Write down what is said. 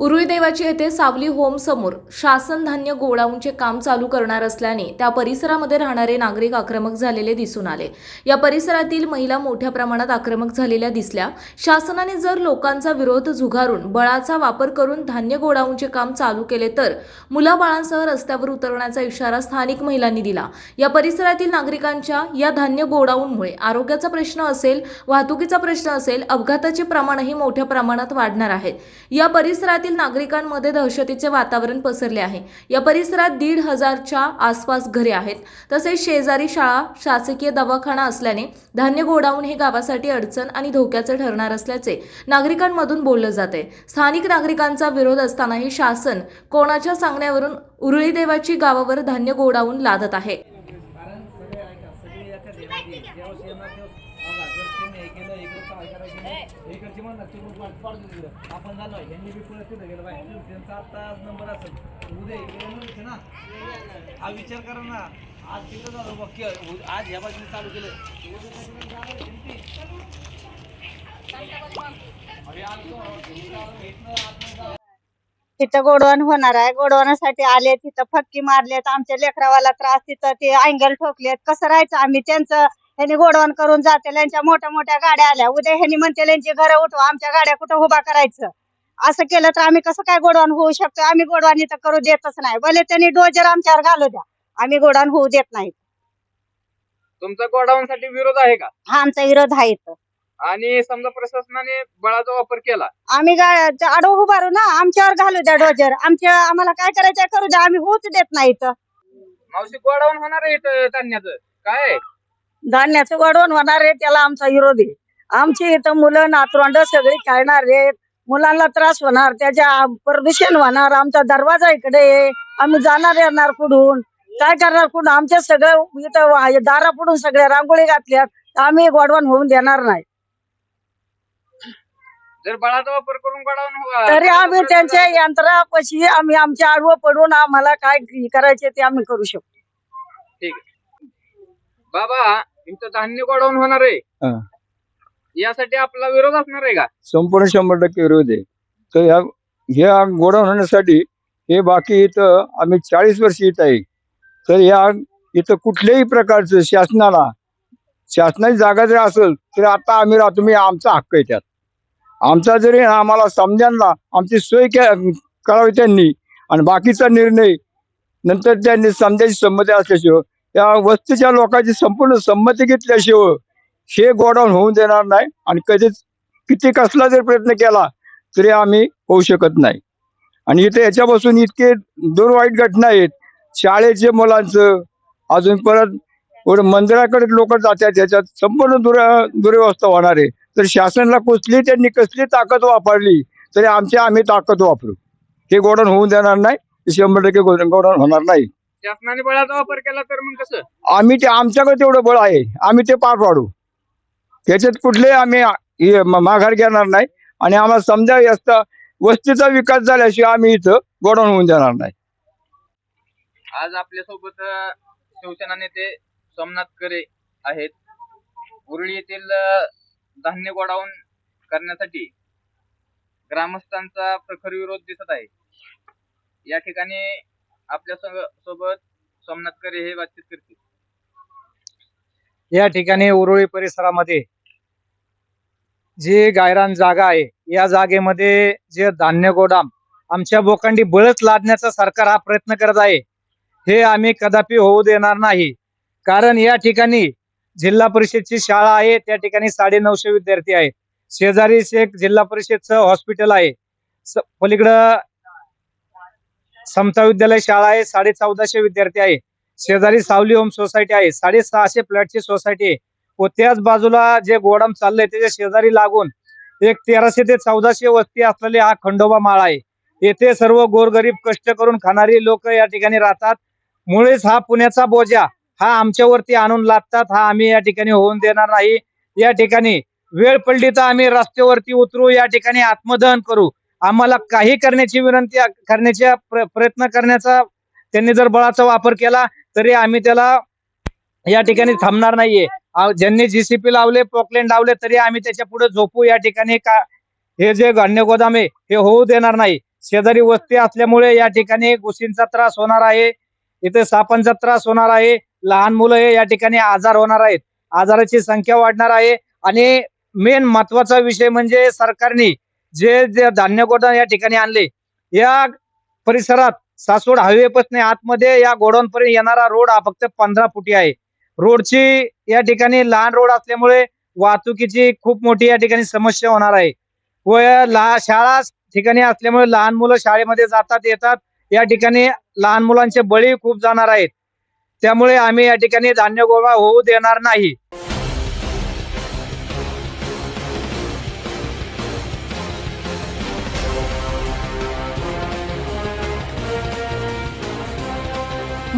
उरुई देवाची येथे सावली होम समोर शासन धान्य गोडाऊनचे काम चालू करणार असल्याने त्या परिसरामध्ये राहणारे नागरिक आक्रमक झालेले दिसून आले. या परिसरातील महिला मोठ्या प्रमाणात आक्रमक झालेल्या दिसल्या. शासनाने जर लोकांचा विरोध झुगारून बळाचा वापर करून धान्य गोडाऊनचे काम चालू केले तर मुलाबाळांसह रस्त्यावर उतरण्याचा इशारा स्थानिक महिलांनी दिला. या परिसरातील नागरिकांच्या या धान्य गोडाऊनमुळे आरोग्याचा प्रश्न असेल वाहतुकीचा प्रश्न असेल अपघाताचे प्रमाणही मोठ्या प्रमाणात वाढणार आहे. या परिसरातील नागरिकांमध्ये दहशतीचे वातावरण पसरले आहे. या परिसरात दीड हजारच्या आसपास घरे आहेत. तसेच शेजारी शाळा शासकीय दवाखाना असल्याने धान्य गोडाऊन हे गावासाठी अडचण आणि धोक्याचे ठरणार असल्याचे नागरिकांमधून बोललं जाते स्थानिक नागरिकांचा विरोध असतानाही शासन कोणाच्या सांगण्यावरून उरळी देवाची गावावर धान्य गोडाऊन लादत आहे कारण सगळे ऐका सगळे एका देवाची येणार बघा जर त्यांनी हे केलं इकडे काय करायचं इकडची म्हणणार ते मग पाडून दिलं आपण झालो यांनी बी पुढे तिथं गेलं पाहिजे त्यांचा आता नंबर असेल उद्या इकडे ना हा विचार करा ना आज तिथं झालं बघ आज ह्या बाजूने चालू केलं अरे तिथं गोडवण होणार आहे. गोडवणासाठी आले तिथं फक्की मारलेत. आमच्या लेकरावाला त्रास तिथं ते अँगल ठोकलेत. कसं राहायचं आम्ही? त्यांचं ह्यांनी गोडवण करून जाते यांच्या मोठ्या मोठ्या गाड्या आल्या. उद्या ह्यांनी म्हणते यांची घरं उठवा आमच्या गाड्या कुठं उभा करायचं? असं केलं तर आम्ही कसं काय गोडवण होऊ शकतो? आम्ही गोडवण इथं करू देतच नाही. भले त्यांनी डोजर आमच्यावर घालू द्या. आम्ही गोडवण होऊ देत नाही. तुमचा गोडाऊन साठी विरोध आहे का? हा आमचा विरोध आहे इथं. आणि समजा प्रशासनाने बळाचा वापर केला. आम्ही गा- आडो उभारू ना आमच्यावर घालू द्या डोजर. आमच्या आम्हाला काय करायचं करू द्या. आम्ही होऊच देत नाही इथं. मावशी गोडाऊन होणार आहे इथं धान्याचं. काय? धान्याचं वाढवण होणार आहे त्याला आमचा विरोध आहे. आमची इथं मुलं नातवंड सगळी खाणार आहेत. मुलांना त्रास होणार त्याच्या प्रदूषण होणार आमचा दरवाजा इकडे आहे. आम्ही जाणार येणार पुढून काय करणार पुढे आमच्या सगळं इथं दारा पुढून सगळ्या रांगोळी घातल्यात. आम्ही गोडवण होऊन देणार नाही. जर बळाचा वापर करून तरी आम्ही त्यांच्या यंत्रापाशी आम्ही आमच्या आडवं पडून आम्हाला काय करायचे ते आम्ही करू शकतो. ठीक आहे. बाबा इथं धान्य गोडाऊन होणार आहे. यासाठी आपला विरोध असणार आहे का? संपूर्ण शंभर टक्के विरोध आहे. तर ह्या ह्या गोडाऊन होण्यासाठी हे बाकी इथं आम्ही चाळीस वर्ष इथं आहे. तर या इथं कुठल्याही प्रकारचं शासनाला शासनाची जागा जरी असेल तरी आता आम्ही राहतो मी आमचा हक्क आहे त्यात. आमचा जरी आम्हाला समजांना आमची सोय करावी त्यांनी आणि बाकीचा निर्णय नंतर त्यांनी समजायची संमती असल्याशिवाय त्या वस्तीच्या लोकांची संपूर्ण संमती घेतल्याशिवाय हे गोडाऊन होऊन देणार नाही आणि कधीच किती कसला जर प्रयत्न केला तरी आम्ही होऊ शकत नाही. आणि इथे याच्यापासून इतके दोन वाईट घटना आहेत. शाळेचे मुलांचं अजून परत मंदिराकडे लोक जातात त्याच्यात संपूर्ण दुर दुर्व्यवस्था होणार आहे. तर शासनाला कुठली त्यांनी कसली ताकद वापरली तरी आमची आम्ही ताकद वापरू. हे गोडाऊन होऊन देणार नाही. शंभर टक्के गोडाऊन होणार नाही. शासनाने बळाचा वापर केला तर मग कसं? आम्ही ते आमच्याकडे तेवढं बळ आहे. आम्ही ते पार पाडू. त्याच्यात कुठले आम्ही हे म- माघार घेणार नाही. आणि आम्हाला समजावी असतं वस्तीचा विकास झाल्याशिवाय आम्ही इथं गोडाऊन होऊन देणार नाही. आज आपल्यासोबत शिवसेना नेते सोमनाथ करे आहेत. उरळी येथील अ, धान्य गोडाऊन करण्यासाठी ग्रामस्थांचा प्रखर विरोध दिसत आहे. या ठिकाणी आपल्यासोबत सोमनाथकरे हे बातचीत करतील. या ठिकाणी उरुळी परिसरामध्ये जी गायरान जागा आहे या जागेमध्ये जे धान्य गोदाम आमच्या बोकांडी बळच लादण्याचा सरकार हा प्रयत्न करत आहे हे आम्ही कदापि होऊ देणार नाही. कारण या ठिकाणी जिल्हा परिषदची शाळा आहे त्या ठिकाणी साडे नऊशे विद्यार्थी आहेत. शेजारीच एक जिल्हा परिषदचं हॉस्पिटल आहे. पलीकडं समता विद्यालय शाळा आहे साडे चौदाशे विद्यार्थी आहे. शेजारी सावली होम सोसायटी आहे साडेसहाशे फ्लॅटची सोसायटी आहे. व त्याच बाजूला जे गोडाम चाललंय त्याच्या शेजारी लागून एक तेराशे ते चौदाशे वस्ती असलेले हा खंडोबा माळा आहे. येथे सर्व गोरगरीब कष्ट करून खाणारी लोक या ठिकाणी राहतात. मुळेच हा पुण्याचा बोजा हा आमच्यावरती आणून लादतात हा आम्ही या ठिकाणी होऊन देणार नाही. या ठिकाणी वेळ पडली तर आम्ही रस्त्यावरती उतरू या ठिकाणी आत्मदहन करू. आम्हाला काही करण्याची विनंती करण्याच्या प्र- प्रयत्न करण्याचा त्यांनी जर बळाचा वापर केला तरी आम्ही त्याला या ठिकाणी थांबणार नाहीये. ज्यांनी जीसीपी लावले पोकलेन लावले तरी आम्ही त्याच्या पुढे झोपू. या ठिकाणी का हे जे धान्य गोदाम आहे हे होऊ देणार नाही. शेजारी वस्ती असल्यामुळे या ठिकाणी घुशींचा त्रास होणार आहे. इथे सापांचा त्रास होणार आहे. लहान मुलं हे या ठिकाणी आजार होणार आहेत. आजाराची संख्या वाढणार आहे. आणि मेन महत्त्वाचा विषय म्हणजे सरकारने जे जे धान्य गोदाम या ठिकाणी आणले या परिसरात सासवड हायवे पासून आतमध्ये या गोडाऊन पर्यंत येणारा रोड हा फक्त पंधरा फुटी आहे. रोडची या ठिकाणी लहान रोड असल्यामुळे वाहतुकीची खूप मोठी या ठिकाणी समस्या होणार आहे. व शाळा ठिकाणी असल्यामुळे लहान मुलं शाळेमध्ये जातात येतात. या ठिकाणी लहान मुलांचे बळी खूप जाणार आहेत. त्यामुळे आम्ही या ठिकाणी धान्य गोळा होऊ देणार नाही.